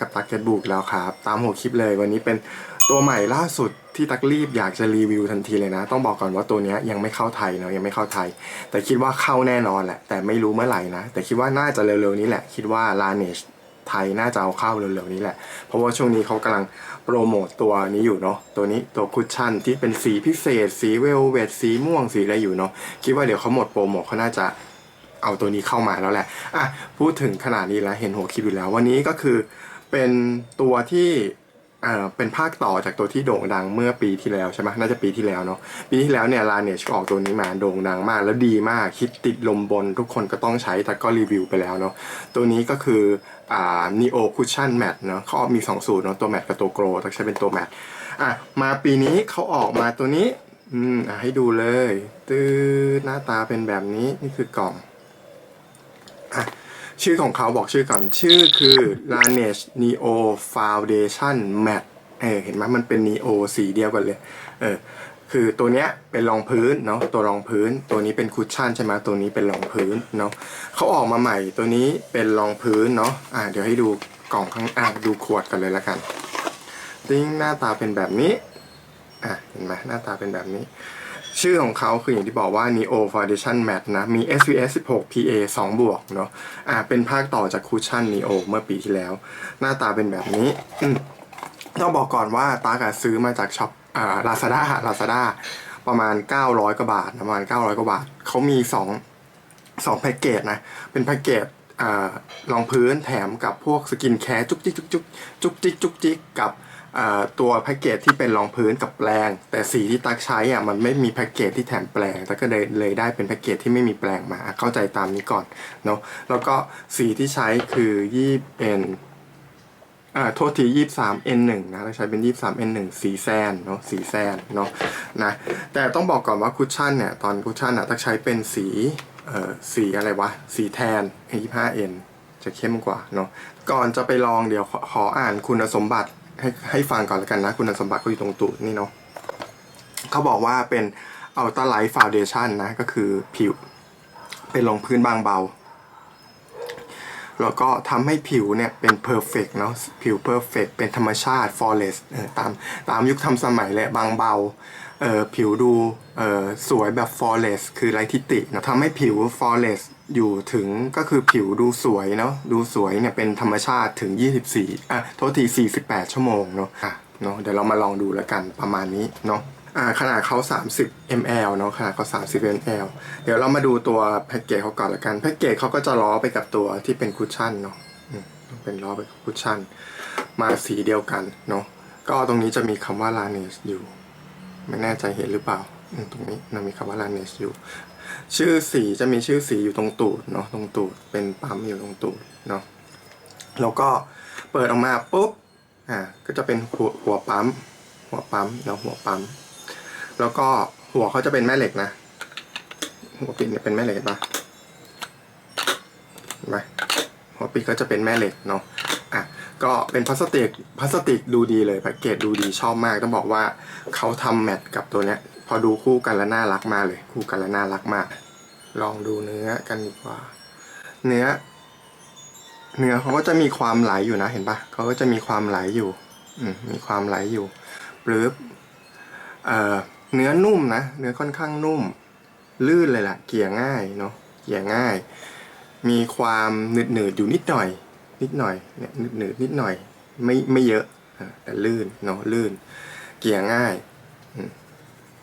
กับตั๊กเก็ตบุกแล้วครับ ตามหัวคลิปเลยวันนี้เป็นตัวใหม่ล่าสุดที่ตั๊กรีบอยากจะรีวิวทันทีเลยนะ ต้องบอกก่อนว่าตัวนี้ยังไม่เข้าไทยเนาะยังไม่เข้าไทย แต่คิดว่าเข้าแน่นอนแหละ แต่ไม่รู้เมื่อไหร่นะ แต่คิดว่าน่าจะเร็วๆนี้แหละ คิดว่า l a n e g e ไทยน่าจะเอาเข้าเร็วๆนี้แหละ เพราะว่าช่วงนี้เขากำลังโปรโมตตัวนี้อยู่เนาะ ตัวนี้ตัวคุชชั่นที่เป็นสีพิเศษ สีเวลเวทสีม่วงสีอะไรอยู่เนาะ คิดว่าเดี๋ยวเขาหมดโปรโมทเขาน่าจะเอาตัวนี้เข้ามาแล้วแหละ อะ พูดถึงขนาดนี้แล้วเห็นหัวคลิปอยู่แล้ว วันนี้ก็คือ เป็นตัวที่เอ่อเป็นภาคต่อจากตัวที่โด่งดังเมื่อปีที่แล้วใช่ไหมน่าจะปีที่แล้วเนาะปีที่แล้วเนี่ยลาเนชออกตัวนี้มาโด่งดังมาก แล้วดีมากคิดติดลมบนทุกคนก็ต้องใช้แต่ก็รีวิวไปแล้วเนาะตัวนี้ก็คืออ่า Neo Cushion Matte เนาะเขามีสองสูตรเนาะตัวแมตกับตัวโกลต้องใช้เป็นตัวแมตอะมาปีนี้เขาออกมาตัวนี้อืมอะให้ดูเลยตื้อหน้าตาเป็นแบบนี้นี่คือกล่องอะ ชื่อของเขาบอกชื่อก่อน ชื่อคือ Laneige Neo Foundation Matte เออเห็นไหมมันเป็น Neo สีเดียวกันเลย เออคือตัวเนี้ยเป็นรองพื้นเนาะตัวรองพื้น ตัวนี้เป็นคุชชั่นใช่ไหมตัวนี้เป็นรองพื้นเนาะเขาออกมาใหม่ตัวนี้เป็นรองพื้นเนาะอ่าเดี๋ยวให้ดูกล่องข้างอ่าดูขวดกันเลยละกันติ้งหน้าตาเป็นแบบนี้อะเห็นไหมหน้าตาเป็นแบบนี้ ชื่อของเขาคืออย่างที่บอกว่า Neo Foundation Matte นะ มี SPF 16 PA 2 บวกเนาะอ่าเป็นภาคต่อจากคูชั่น Neo เมื่อปีที่แล้ว หน้าตาเป็นแบบนี้ต้องบอกก่อนว่าตากอะซื้อมาจากช็อปอ่า Lazada Lazada ประมาณ 900 กว่าบาท ประมาณ 900 กว่าบาท เขามี 2 2แพ็กเกจนะ เป็นแพ็กเกจอ่ารองพื้นแถมกับพวกสกินแคร์จุกจิกจุกจุกจุกจิกจุกจิกกับ ตัวแพ็กเกจที่เป็นรองพื้นกับแปลง แต่สีที่ตักใช้อะมันไม่มีแพ็กเกจที่แถมแปลงตักก็เลยเลยได้เป็นแพ็กเกจที่ไม่มีแปลงมาเข้าใจตามนี้ก่อนเนาะแล้วก็สีที่ใช้คือยี่เป็นอ่าโทษทียี่สาม N หนึ่งนะเราใช้เป็นยี่สาม N หนึ่งสีแซนเนาะสีแซนเนาะนะแต่ต้องบอกก่อนว่าคุชชั่นเนี่ยตอนคุชชั่นอะตักใช้เป็นสีเอ่อสีอะไรวะ สีแทนยี่ห้า N จะเข้มกว่าเนาะก่อนจะไปลองเดี๋ยวขอขออ่านคุณสมบัติ ให้ให้ฟังก่อนแล้วกันนะ คุณสมบัติก็อยู่ตรงตูดนี่เนาะเขาบอกว่าเป็น Ultra Light Foundation นะ ก็คือผิว เป็นรองพื้นบางเบา แล้วก็ทำให้ผิวเนี่ยเป็น perfect เนาะผิว perfect เป็นธรรมชาติ flawless เออตามตามยุคทำสมัยเลยบางเบาเออผิวดูเออสวยแบบ flawless คือไรทิฏฐิเนาะทำให้ผิว flawless อ อยู่ถึงก็คือผิวดูสวยเนาะดูสวยเนี่ยเป็นธรรมชาติถึง 24อะโทษที 48 ชั่วโมงเนาะอะเนาะเดี๋ยวเรามาลองดูแล้วกันประมาณนี้เนาะอ่าขนาดเขา 30 ml เนาะขนาดเขา 30 ml เดี๋ยวเรามาดูตัวแพ็กเกจเขาก่อนละกันแพ็กเกจเขาก็จะล้อไปกับตัวที่เป็นคุชชั่นเนาะอืมเป็นล้อไปกับคุชชั่น มาสีเดียวกันเนาะก็ตรงนี้จะมีคำว่า l a n e s อยู่ ไม่แน่ใจเห็นหรือเปล่าอืมตรงนี้มันมีคำว่า l a n e s อยู่ ชื่อสีจะมีชื่อสีอยู่ตรงตูดเนาะตรงตูดเป็นปั๊มอยู่ตรงตูดเนาะแล้วก็เปิดออกมาปุ๊บอ่าก็จะเป็นหัวหัวปั๊ม หัวปั๊มเนาะหัวปั๊ม แล้วก็หัวเขาจะเป็นแม่เหล็กนะหัวปิดเนี่ยเป็นแม่เหล็กปะไหมหัวปิดก็จะเป็นแม่เหล็กเนาะ ก็เป็นพลาสติกพลาสติกดูดีเลยแพ็กเกจดูดีชอบมากต้องบอกว่าเขาทำแมทกับตัวเนี้ย พอดูคู่กันแล้วน่ารักมากเลย คู่กันแล้วน่ารักมาก ลองดูเนื้อกันดีกว่า เนื้อ เนื้อเขาก็จะมีความไหลอยู่นะเห็นปะเขาก็จะมีความไหลอยู่ อืมมีความไหลอยู่ปรื๊บเอ่อเนื้อนุ่มนะเนื้อค่อนข้างนุ่ม ลื่นเลยล่ะ เกี่ยง่ายเนาะเกี่ยง่าย มีความหนืดหนืดๆอยู่นิดหน่อย นิดหน่อยเนี่ยหนืดหนืดนิดหน่อยไม่ไม่เยอะแต่ลื่นเนาะลื่น เกี่ยง่ายอืม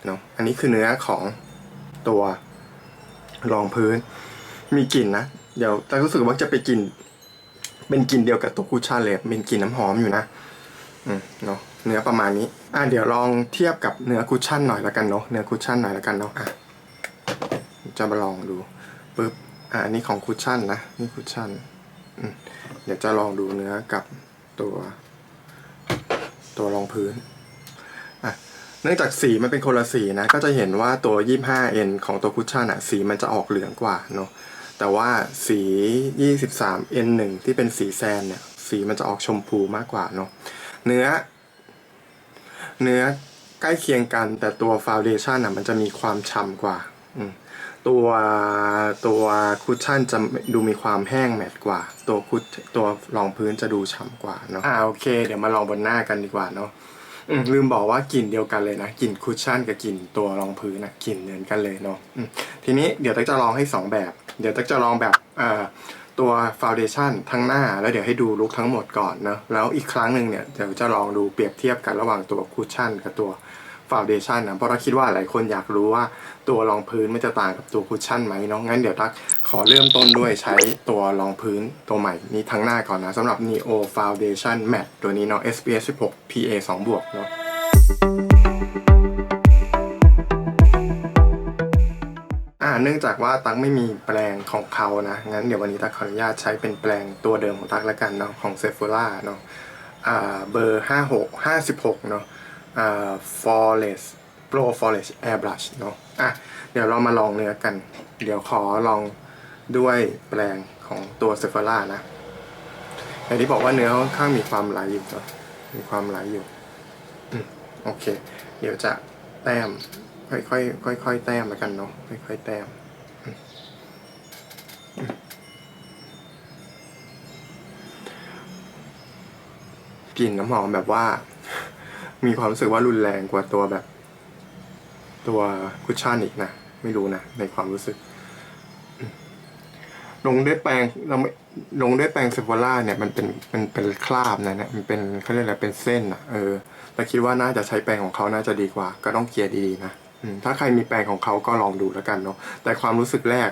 เนาะอันนี้คือเนื้อของตัวรองพื้น มีกลิ่นนะ เดี๋ยวแต่รู้สึกว่าจะไปกลิ่นเป็นกลิ่นเดียวกับตัวคุชชั่นเลยเป็นกลิ่นน้ำหอมอยู่นะอืมเนาะเนื้อประมาณนี้ อะเดี๋ยวลองเทียบกับเนื้อคุชชั่นหน่อยละกันเนาะเนื้อคุชชั่นหน่อยละกันเนาะอะจะมาลองดูปึ๊บอะอันนี้ของคุชชั่นนะนี่คุชชั่น เดี๋ยวจะลองดูเนื้อกับตัวตัวรองพื้นอะเนื่องจากสีมันเป็นคนละสีนะ ก็จะเห็นว่าตัว 25N ของตัวคุชชั่นอะสีมันจะออกเหลืองกว่าเนาะแต่ว่าสี 23N1 ที่เป็นสีแซนเนี่ยสีมันจะออกชมพูมากกว่าเนาะเนื้อ เนื้อใกล้เคียงกันแต่ตัวฟาวเดชั่นอะมันจะมีความฉ่ำกว่า ตัวตัวคุชชั่นจะดูมีความแห้งแมตต์กว่า ตัวคุชตัวรองพื้นจะดูฉ่ำกว่าเนาะอ่าโอเค เดี๋ยวมาลองบนหน้ากันดีกว่าเนาะลืมบอกว่ากลิ่นเดียวกันเลยนะกลิ่นคุชชั่นกับกลิ่นตัวรองพื้นนะกลิ่นเหมือนกันเลยเนาะทีนี้เดี๋ยวตั๊กจะลองให้สองแบบ เดี๋ยวตั๊กจะลองแบบเอ่อตัวฟาวเดชั่นทั้งหน้า แล้วเดี๋ยวให้ดูลุคทั้งหมดก่อนเนาะแล้วอีกครั้งหนึ่งเนี่ยเดี๋ยวจะลองดูเปรียบเทียบกันระหว่างตัวคุชชั่นกับตัว ฟาวเดชั่นนะเพราะเราคิดว่าหลายคนอยากรู้ว่าตัวรองพื้นมันจะต่างกับตัวคุชชั่นไหมเนาะงั้นเดี๋ยวตักขอเริ่มต้นด้วยใช้ตัวรองพื้นตัวใหม่นี้ทั้งหน้าก่อนนะสำหรับ Neo Foundation Matte ตัวนี้เนาะ SPF 16 PA 2บวกเนาะอ่าเนื่องจากว่าตั๊กไม่มีแปลงของเขานะ งั้นเดี๋ยววันนี้ตั๊กขออนุญาตใช้เป็นแปลงตัวเดิมของตั๊กละกันเนาะของเซฟ h ล่าเนาะอ่าเบอร์ห้าหกห้าสิบหกเนาะ อ่า Flawless Pro Flawless Airbrush เนาะอะเดี๋ยวเรามาลองเนื้อกัน เดี๋ยวขอลองด้วยแปลงของตัวเซฟ h ล่านะอย่างที่บอกว่าเนื้อค่อนข้างมีความไหลอยู่เนาะมีความไหลอยู่อืมโอเค เดี๋ยวจะแต้ม ค่อยๆค่อยๆแต้มแล้วกันเนาะค่อยๆแต้มอืมอืมกลิ่นน้ำหอมแบบว่า มีความรู้สึกว่ารุนแรงกว่าตัวแบบ ตัวคุชชั่นอีกนะ ไม่รู้นะ ในความรู้สึก ลงด้วยแปรงเราไม่ลงด้วยแปรงเซฟวล่าเนี่ยมันเป็นมันเป็นคราบนะเนี่ยมันเป็นเขาเรียกอะไรเป็นเส้นอะเออแต่คิดว่าน่าจะใช้แปรงของเขาน่าจะดีกว่า ก็ต้องเคลียร์ดีๆนะถ้าใครมีแปรงของเขาก็ลองดูแล้วกันเนาะแต่ความรู้สึกแรก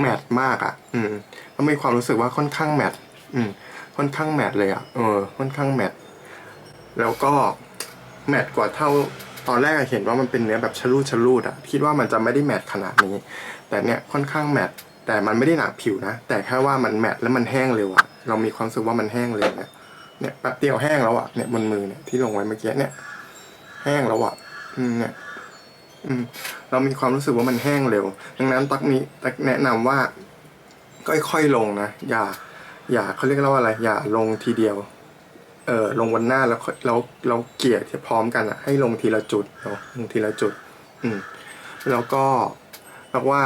แมทมากอะ่ะ อืมแล้วมีความรู้สึกว่าค่อนข้างแมทอืมค่อนข้างแมทเลยอะ่ะเออ ค่อนข้างแมทแล้วก็ แมทกว่าเท่าตอนแรกเห็นว่ามันเป็นเนื้อแบบชลูดชลูดอะ่ะคิดว่ามันจะไม่ได้แมทขนาดนี้ แต่เนี่ยค่อนข้างแมทแต่มันไม่ได้หนาผิวนะ แต่แค่ว่ามันแมทแล้วมันแห้งเร็วอะ่ะเรามีความรู้สึกว่ามันแห้งเร็วเนี่ยเนี่ยแป๊บเดียวแห้งแล้วอะ่ะเนี่ยบนมือเนี่ยที่ลงไว้เมื่อกี้เนี่ย แห้งแล้วอะ่ะอืมเนี่ยอืมเรามีความรู้สึกว่ามันแห้งเร็ว ดังนั้นตักมีตักแนะนำว่าค่อยๆลงนะอย่า อย่าเขาเรียกว่าอะไร อย่าลงทีเดียว ออลงวันหน้าแล้วเราเราเกลี่ยที่พร้อมกันอะให้ลงทีละจุดเนาะลงทีละจุด อืม แล้วก็แปลว่า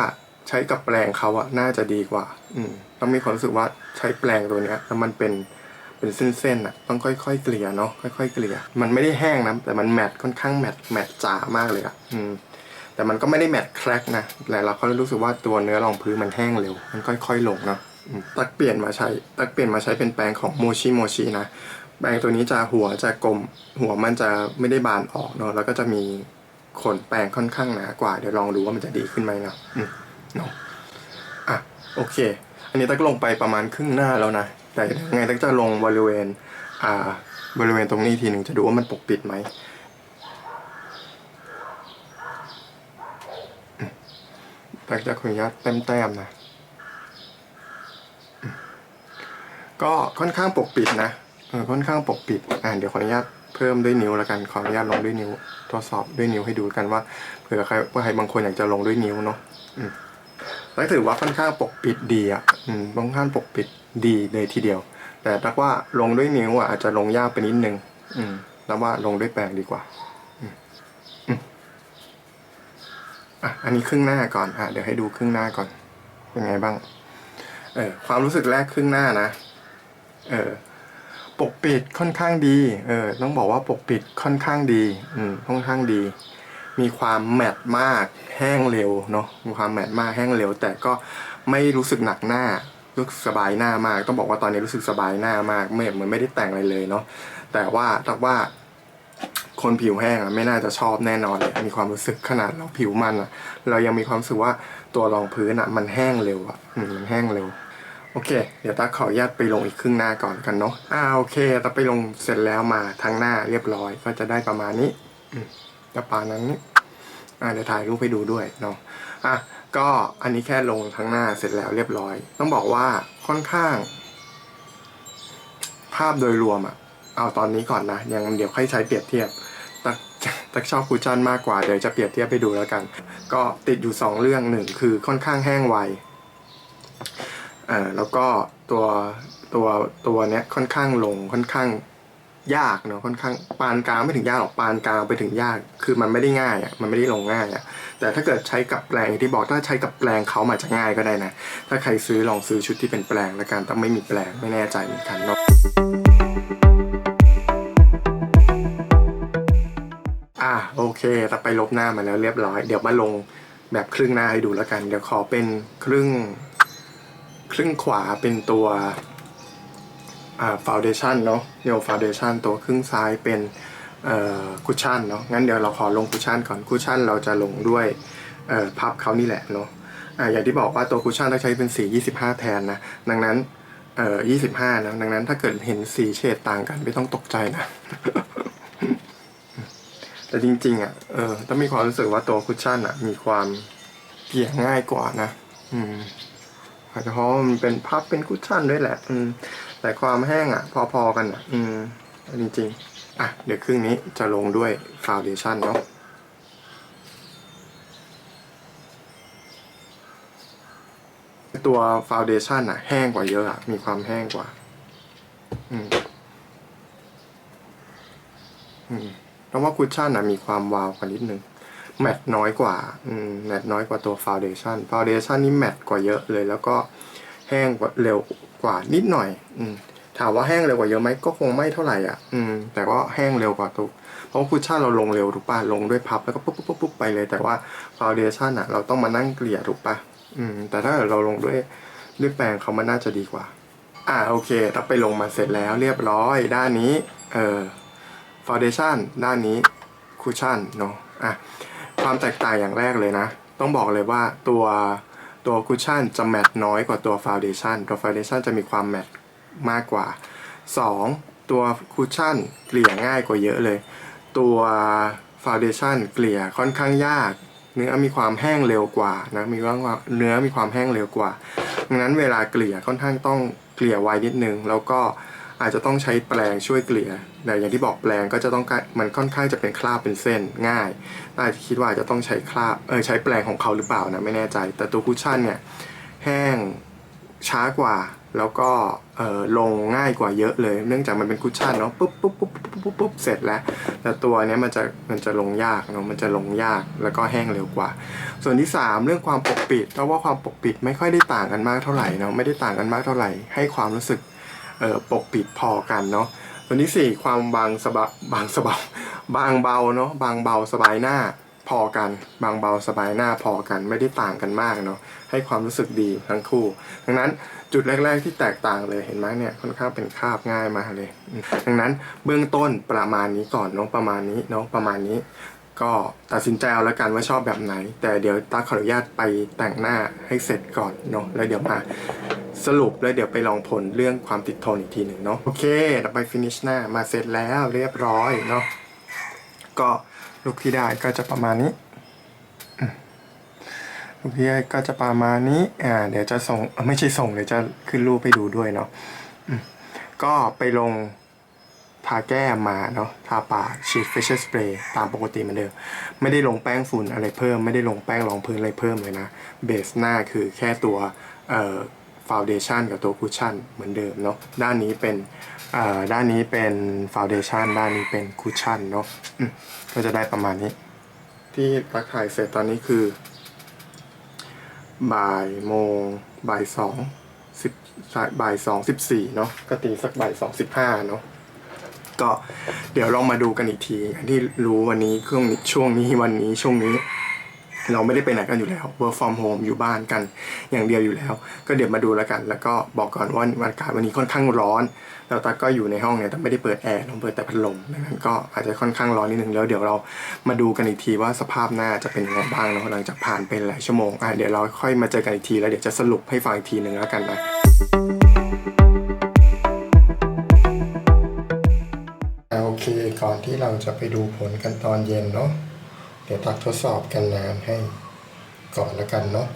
ใช้กับแปลงเขาอะน่าจะดีกว่า อืมต้องมีความรู้สึกว่าใช้แปลงตัวเนี้ยแล้วมันเป็นเป็นเส้นๆอะต้องค่อยๆเกลี่ยเนาะค่อยๆเกลี่ยมันไม่ได้แห้งนะแต่มันแมทค่อนข้างแมทแมทจ๋ามากเลยอะอืมแต่มันก็ไม่ได้แมทแครกนะแต่เราก็รู้สึกว่าตัวเนื้อรองพื้นมันแห้งเร็ว มันค่อยๆลงเนาะอืมตักเปลี่ยนมาใช้ตักเปลี่ยนมาใช้เป็นแปรงของโมชิโมชินะ แปรงตัวนี้จะหัวจะกลม หัวมันจะไม่ได้บานออกเนาะแล้วก็จะมีขนแปรงค่อนข้างหนากว่า เดี๋ยวลองดูว่ามันจะดีขึ้นไหมเนาะอืมเนาะอะโอเค อันนี้ตักลงไปประมาณครึ่งหน้าแล้วนะ แต่ยังไงตักจะลงบริเวณ อ่า บริเวณตรงนี้ทีหนึ่งจะดูว่ามันปกปิดไหมอืมตักจะขออนุญาตแต้มๆนะอืมก็ค่อนข้างปกปิดนะเออ ค่อนข้างปกปิดอ่าเดี๋ยวขออนุญาตเพิ่มด้วยนิ้วแล้วกันขออนุญาตลงด้วยนิ้วทดสอบด้วยนิ้วให้ดูกันว่าเผื่อใครว่าใครบางคนอยากจะลงด้วยนิ้วเนาะแล้วถือว่าค่อนข้างปกปิดดีอะค่อนข้างปกปิดดีเลยทีเดียว แต่ถ้าว่าลงด้วยนิ้วอะอาจจะลงยากไปนิดนึง อืมแล้วว่าลงด้วยแปรงดีกว่าอะอันนี้ครึ่งหน้าก่อนอะเดี๋ยวให้ดูครึ่งหน้าก่อนเป็นไงบ้าง เออความรู้สึกแรกครึ่งหน้านะ เออ ปกปิดค่อนข้างดี เออ ต้องบอกว่าปกปิดค่อนข้างดี อืม ค่อนข้างดี มีความแมตต์มากแห้งเร็วเนาะ มีความแมตต์มากแห้งเร็ว แต่ก็ไม่รู้สึกหนักหน้า รู้สึกสบายหน้ามาก ต้องบอกว่าตอนนี้รู้สึกสบายหน้ามากไม่เหมือนไม่ได้แต่งอะไรเลยเนาะ แต่ว่าถ้าว่า คนผิวแห้งอะไม่น่าจะชอบแน่นอนเลยมีความรู้สึกขนาดเราผิวมันอะเรายังมีความรู้สึกว่าตัวรองพื้นอะมันแห้งเร็วอะอืมมันแห้งเร็ว โอเค เดี๋ยวตาขออนุญาตไปลงอีกครึ่งหน้าก่อนกันเนาะอ่าโอเคตาไปลงเสร็จแล้วมาทั้งหน้าเรียบร้อยก็จะได้ประมาณนี้อืมประมานั้นอ่าเดี๋ยวถ่ายรูปให้ดูด้วยเนาะอะก็อันนี้แค่ลงทั้งหน้าเสร็จแล้วเรียบร้อย ต้องบอกว่าค่อนข้าง ภาพโดยรวมอะเอาตอนนี้ก่อนนะยังเดี๋ยวค่อยใช้เปรียบเทียบตักตักชอบคูชันมากกว่าเดี๋ยวจะเปรียบเทียบไปดูแล้วกัน ก็ติดอยู่สองเรื่องหนึ่งคือค่อนข้างแห้งไว เออแล้วก็ตัวตัวตัวเนี้ยค่อนข้างลงค่อนข้างยากเนาะค่อนข้างปานกลางไม่ถึงยากหรอกปานกลางไปถึงยาก คือมันไม่ได้ง่ายอะ่ะมันไม่ได้ลงง่ายอะ่ะแต่ถ้าเกิดใช้กับแปลงที่บอกถ้าใช้กับแปลงเขามาจจะง่ายก็ได้นะ ถ้าใครซื้อลองซื้อชุดที่เป็นแปลงแล้วกันแต่ไม่มีแปลงไม่แน่ใจเหมือนกันเนาะอะโอเคแต่ไปลบหน้ามาแล้วเรียบร้อย เดี๋ยวมาลงแบบครึ่งหน้าให้ดูแล้วกัน เดี๋ยวขอเป็นครึ่ง ครึ่งขวาเป็นตัวอ่าฟาวเดชันเนาะเนวฟาวเดชันตัวครึ่งซ้ายเป็นคุชชั่นเนาะงั้นเดี๋ยวเราขอลงคุชชั่นก่อนคุชชั่นเราจะลงด้วยพับเขานี่แหละเนาะออย่างที่บอกว่าตัวคุชชั่นต้องใช้เป็นสี 25 แทนนะ ดังนั้นเอ่อ25 นะ ดังนั้นถ้าเกิดเห็นสีเฉดต่างกันไม่ต้องตกใจนะ แต่จริง ๆ อะ เออต้องมีความรู้สึกว่าตัวคุชชั่นอะ มีความเกลี่ยง่ายกว่านะ อืม อาจจะเพราะมันเป็นพับเป็นคุชชั่นด้วยแหละ อืม แต่ความแห้งอะ พอๆกันอะ อืม จริงๆ อะ เดี๋ยวครึ่งนี้จะลงด้วยฟาวเดชั่นเนาะตัวฟาวเดชั่นอะ แห้งกว่าเยอะอะ มีความแห้งกว่า อืม อืมเพราะว่าคุชชั่นอะ มีความวาวกว่านิดนึง แมตต์น้อยกว่าแมตต์น้อยกว่าตัวฟาวเดชั่นฟาวเดชั่นนี่แมตต์กว่าเยอะเลย แล้วก็แห้งกว่าเร็วกว่านิดหน่อย อืถามว่าแห้งเร็วกว่าเยอะไหมก็คงไม่เท่าไหร่อะ อืม แต่ก็แห้งเร็วกว่าตัวเพราะคุชชั่นเราลงเร็วถูกป่ะ ลงด้วยพับแล้วก็ปุ๊บปุ๊บปุ๊บปุ๊บไปเลย แต่ว่าฟาวเดชั่นอะ เราต้องมานั่งเกลี่ยถูกป่ะ อืม แต่ถ้าเราลงด้วยด้วยแปรงเขามันน่าจะดีกว่า อ่าโอเคถ้าไปลงมาเสร็จแล้วเรียบร้อยด้านนี้ เออฟาวเดชั่นด้านนี้คุชชั่นเนาะ อะ ความแตกต่างอย่างแรกเลยนะ ต้องบอกเลยว่าตัวตัวคุชชั่นจะแมตต์น้อยกว่าตัวฟาวเดชั่นตัวฟาวเดชั่นจะมีความแมตต์มากกว่า 2. ตัวคุชชั่นเกลี่ยง่ายกว่าเยอะเลย ตัวฟาวเดชั่นเกลี่ยค่อนข้างยาก เนื้อมีความแห้งเร็วกว่านะมีว่าเนื้อมีความแห้งเร็วกว่าดังนั้นเวลาเกลี่ยค่อนข้างต้องเกลี่ยไวนิดนึง แล้วก็ อาจจะต้องใช้แปรงช่วยเกลี่ยแต่อย่างที่บอกแปรงก็จะต้องมันค่อนข้างจะเป็นคราบเป็นเส้นง่ายอาจจะคิดว่าจะต้องใช้คราบเออใช้แปรงของเขาหรือเปล่านะไม่แน่ใจ แต่ตัวคุชชั่นเนี่ยแห้งช้ากว่าแล้วก็เออลงง่ายกว่าเยอะเลย เนื่องจากมันเป็นคุชชั่นเนาะปุ๊บปุ๊บปุ๊บปุ๊บปุ๊บปุ๊บเสร็จแล้ว แต่ตัวเนี้ยมันจะมันจะลงยากเนาะมันจะลงยากแล้วก็แห้งเร็วกว่า ส่วนที่ 3 เรื่องความปกปิดเพราะว่าความปกปิดไม่ค่อยได้ต่างกันมากเท่าไหร่เนาะไม่ได้ต่างกันมากเท่าไหร่ ให้ความรู้สึก ปกปิดพอกันเนาะส่วนที่4ความบางสบะบางสบะบางเบาเนาะบางเบาสบายหน้าพอกัน บางเบาสบายหน้าพอกันไม่ได้ต่างกันมากเนาะให้ความรู้สึกดีทั้งคู่ ดังนั้นจุดแรก ๆ ที่แตกต่างเลยเห็นไหมเนี่ยค่อนข้างเป็นคาบง่ายมากเลย ดังนั้นเบื้องต้นประมาณนี้ก่อนเนาะประมาณนี้เนาะประมาณนี้ ก็ตัดสินใจเอาแล้วกันว่าชอบแบบไหน แต่เดี๋ยวตั๊กขออนุญาตไปแต่งหน้าให้เสร็จก่อนเนาะแล้วเดี๋ยวมาสรุปแล้วเดี๋ยวไปลองผลเรื่องความติดทนอีกทีหนึ่งเนาะโอเคเราไปฟินิชหน้ามาเสร็จแล้วเรียบร้อยเนาะก็ลุคที่ได้ก็จะประมาณนี้ลุคที่ได้ก็จะประมาณนี้อ่าเดี๋ยวจะส่งไม่ใช่ส่งเดี๋ยวจะขึ้นรูปให้ดูด้วยเนาะก็ไปลง ทาแก้มมาเนาะทาปากฉีดเฟชเชอร์สเปรย์ตามปกติเหมือนเดิม ไม่ได้ลงแป้งฝุ่นอะไรเพิ่ม ไม่ได้ลงแป้งรองพื้นอะไรเพิ่มเลยนะ เบสหน้าคือแค่ตัวเอ่อฟาวเดชันกับตัวคุชชั่นเหมือนเดิมเนาะด้านนี้เป็นเอ่อด้านนี้เป็นฟาวเดชันด้านนี้เป็นคุชชั่นเนาะก็จะได้ประมาณนี้ ที่ตักถ่ายเสร็จตอนนี้คือ บ่ายโมงบ่ายสองสิบบ่ายสองสิบสี่เนาะก็ตีสักบ่ายสองสิบห้าเนาะ ก็เดี๋ยวลองมาดูกันอีกที ที่รู้วันนี้ช่วงนี้ช่วงนี้วันนี้ช่วงนี้ เราไม่ได้ไปไหนกันอยู่แล้ว work from home อยู่บ้านกันอย่างเดียวอยู่แล้ว ก็เดี๋ยวมาดูแล้วกัน แล้วก็บอกก่อนว่าอากาศวันนี้ค่อนข้างร้อนแล้วตาก็อยู่ในห้องเนี่ยแต่ไม่ได้เปิดแอร์เราเปิดแต่พัดลมดังนั้นก็อาจจะค่อนข้างร้อนนิดนึงแล้วเดี๋ยวเรามาดูกันอีกทีว่าสภาพหน้าจะเป็นยังไงบ้างเนาะหลังจากผ่านไปหลายชั่วโมงอะเดี๋ยวเราค่อยมาเจอกันอีกทีแล้วเดี๋ยวจะสรุปให้ฟังอีกทีหนึ่งแล้วกันนะ ก่อนที่เราจะไปดูผลกันตอนเย็นเนาะเดี๋ยวตักทดสอบกันน้ำให้ก่อนแล้วกันเนาะ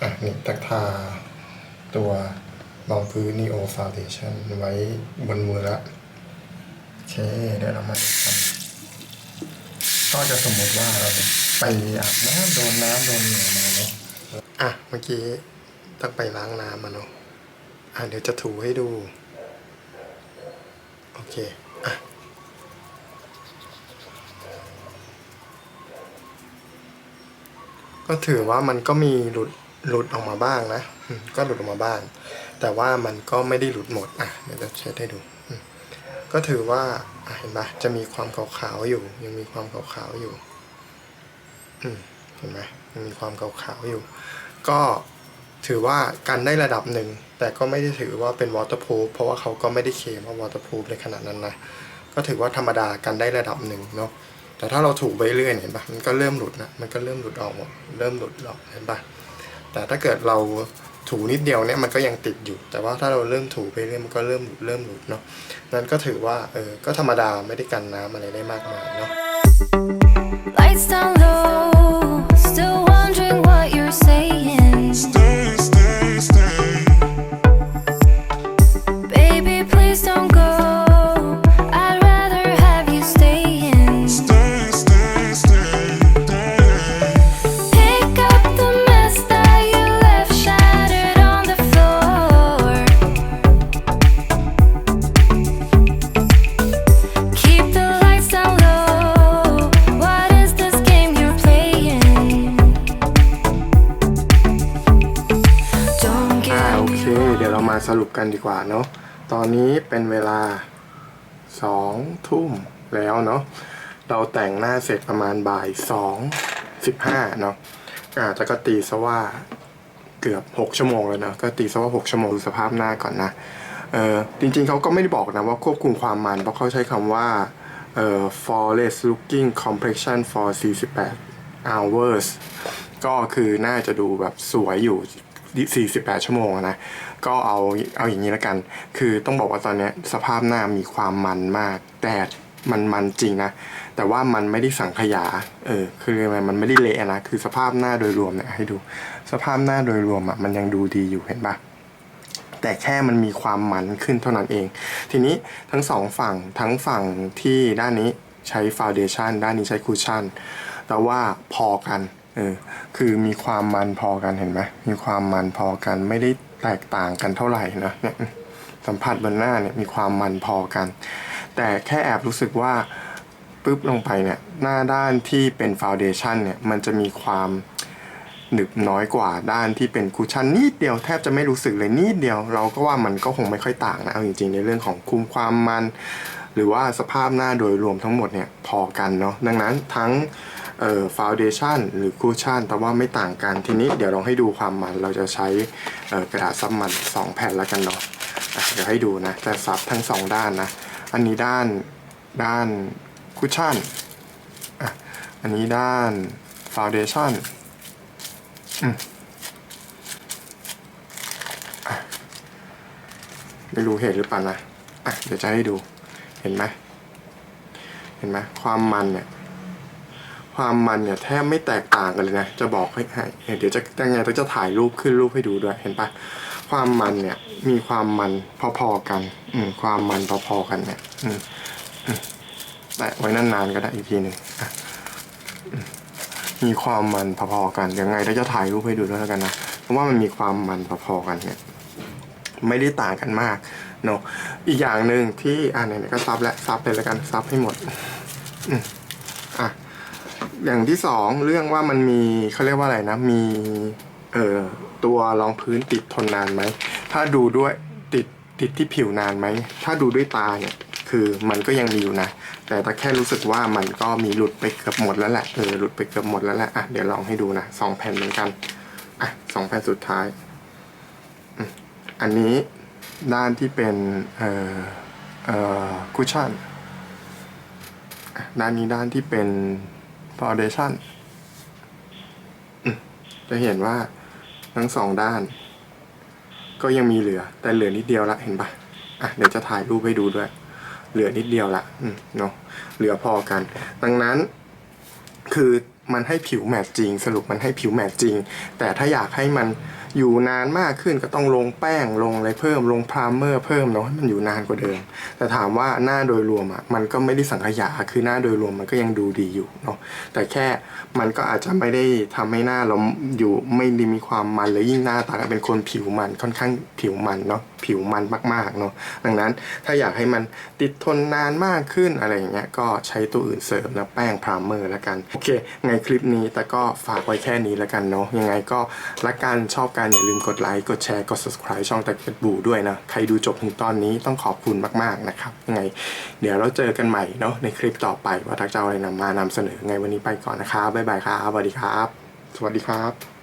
อะนี่ตักทาตัวรองพื้น Neo Foundation ไว้บนมือละโอเคเดี๋ยวเรามาดูกันก็จะสมมติว่าเราไปอาบน้ำโดนน้ำโดนเหงื่อมาเนาะอะเมื่อกี้ตักไปล้างน้ำมาเนาะอะเดี๋ยวจะถูให้ดู โอเค ก็ถือว่ามันก็มีหลุดหลุดออกมาบ้างนะก็หลุดออกมาบ้าง แต่ว่ามันก็ไม่ได้หลุดหมดอะเดี๋ยวจะเช็ดให้ดู ก็ถือว่าเห็นปะจะมีความขาวๆอยู่ ยังมีความขาวๆอยู่เห็นไหมยังมีความขาวๆอยู่ ก็ถือว่ากันได้ระดับหนึ่ง แต่ก็ไม่ได้ถือว่าเป็น waterproof เพราะว่าเขาก็ไม่ได้เคมว่า waterproof ในขนาดนั้นนะก็ถือว่าธรรมดากันได้ระดับหนึ่งเนาะ แต่ถ้าเราถูไปเรื่อยเนี่ยเห็นปะมันก็เริ่มหลุดนะมันก็เริ่มหลุดออกหมดเริ่มหลุดออกเห็นปะแต่ถ้าเกิดเราถูนิดเดียวเนี่ยมันก็ยังติดอยู่ แต่ว่าถ้าเราเริ่มถูไปเรื่อยมันก็เริ่มหลุดเริ่มหลุดเนาะนั้นก็ถือว่าเออก็ธรรมดาไม่ได้กันน้ำอะไรได้มากมายเนาะ Lights down low, still wondering what you're saying. แล้วเนาะเราแต่งหน้าเสร็จประมาณบ่ายสองสิบห้าเนาะอ่าแต่ก็ตีซะว่าเกือบหกชั่วโมงเลยเนาะก็ตีซะว่าหกชั่วโมงดูสภาพหน้าก่อนนะเออจริงๆเขาก็ไม่ได้บอกนะว่าควบคุมความมัน เพราะเขาใช้คำว่าเอ่อ flawless looking complexion for 48 hours ก็คือน่าจะดูแบบสวยอยู่ 48 ชั่วโมงนะ ก็เอาเอาอย่างนี้แล้วกัน คือต้องบอกว่าตอนนี้สภาพหน้ามีความมันมากแต่ มันมันจริงนะ แต่ว่ามันไม่ได้สังขยา เออ คืออะไรมันไม่ได้เละนะ คือสภาพหน้าโดยรวมเนี่ยให้ดู สภาพหน้าโดยรวมอะมันยังดูดีอยู่เห็นปะแต่แค่มันมีความมันขึ้นเท่านั้นเอง ทีนี้ทั้งสองฝั่งทั้งฝั่งที่ด้านนี้ใช้ฟาวเดชันด้านนี้ใช้คูชั่น แต่ว่าพอกัน เออ คือมีความมันพอกันเห็นไหมมีความมันพอกันไม่ได้แตกต่างกันเท่าไหร่นะเนี่ยสัมผัสบนหน้าเนี่ยมีความมันพอกัน แต่แค่แอบรู้สึกว่าปุ๊บลงไปเนี่ยหน้าด้านที่เป็นฟาวเดชันเนี่ยมันจะมีความหนึบน้อยกว่าด้านที่เป็นคุชชั่นนิดเดียวแทบจะไม่รู้สึกเลยนิดเดียว เราก็ว่ามันก็คงไม่ค่อยต่างนะเอาจริงๆ ในเรื่องของคุมความมัน หรือว่าสภาพหน้าโดยรวมทั้งหมดเนี่ยพอกันเนาะดังนั้นทั้งเอ่อฟาวเดชันหรือคุชชั่นแต่ว่าไม่ต่างกันทีนี้เดี๋ยวลองให้ดูความมันเราจะใช้กระดาษซับมัน 2 แผ่นแล้วกันเนาะะเดี๋ยวให้ดูนะจะซับทั้งสองด้านนะ อันนี้ด้านด้านคุชชั่นอะอันนี้ด้านฟาวเดชั่นไม่รู้เห็นหรือเปล่านะอะเดี๋ยวจะให้ดูเห็นไหมเห็นไหมความมันเนี่ยความมันเนี่ยแทบไม่แตกต่างกันเลยนะ จะบอกให้ให้เดี๋ยวจะยังไงต้องจะถ่ายรูปขึ้นรูปให้ดูด้วย เห็นปะ ความมันเนี่ย มีความมันพอๆกัน อืมความมันพอๆกันเนี่ย อืมแตะไว้นานๆก็ได้อีกทีหนึ่งมีความมันพอๆกันยังไงเราจะถ่ายรูปให้ดูด้วยแล้วกันนะเพราะว่ามันมีความมันพอๆกันเนี่ย ไม่ได้ต่างกันมากเนาะอีกอย่างหนึ่งที่อ่าไหนๆก็ซับและซับเลยแล้วกันซับให้หมดอืมอะอย่างที่สองเรื่องว่ามันมีเขาเรียกว่าอะไรนะ มี เออ ตัวรองพื้นติดทนนานไหม ถ้าดูด้วยติดติดที่ผิวนานไหม ถ้าดูด้วยตาเนี่ยคือมันก็ยังมีอยู่นะ แต่แต่แค่รู้สึกว่ามันก็มีหลุดไปเกือบหมดแล้วแหละ เออหลุดไปเกือบหมดแล้วแหละ อะเดี๋ยวลองให้ดูนะสองแผ่นเหมือนกัน อะสองแผ่นสุดท้าย อันนี้ด้านที่เป็นเอ่อเอ่อคุชชั่นด้านนี้ด้านที่เป็นฟาวเดชั่นจะเห็นว่า ทั้งสองด้าน ก็ยังมีเหลือ แต่เหลือนิดเดียวละเห็นปะอะเดี๋ยวจะถ่ายรูปให้ดูด้วย เหลือนิดเดียวละเนาะเหลือพอกัน ดังนั้น คือมันให้ผิวแมทจริง สรุปมันให้ผิวแมทจริง แต่ถ้าอยากให้มัน อยู่นานมากขึ้นก็ต้องลงแป้งลงอะไรเพิ่มลงพรามเมอร์เพิ่มเนาะให้มันอยู่นานกว่าเดิม แต่ถามว่าหน้าโดยรวมอะมันก็ไม่ได้สังขยาคือหน้าโดยรวมมันก็ยังดูดีอยู่เนาะแต่แค่มันก็อาจจะไม่ได้ทำให้หน้าเราอยู่ไม่ได้มีความมันเลยยิ่งหน้าตาเป็นคนผิวมันค่อนข้างผิวมันเนาะผิวมันมากๆเนาะดังนั้นถ้าอยากให้มันติดทนนานมากขึ้นอะไรอย่างเงี้ยก็ใช้ตัวอื่นเสริมนะแป้งพรามเมอร์ละกันโอเคไงคลิปนี้แต่ก็ฝากไว้แค่นี้ละกันเนาะยังไงก็รักกันชอบกันอย่าลืมกดไลค์ กดแชร์ กด subscribe ช่องแตกเป็ดบูด้วยนะ ใครดูจบถึงตอนนี้ต้องขอบคุณมากๆนะครับ ยังไง เดี๋ยวเราเจอกันใหม่เนาะในคลิปต่อไปว่าทักจะเอาอะไรนำมานำเสนอไงวันนี้ไปก่อนนะครับบ๊ายบายครับสวัสดีครับ สวัสดีครับ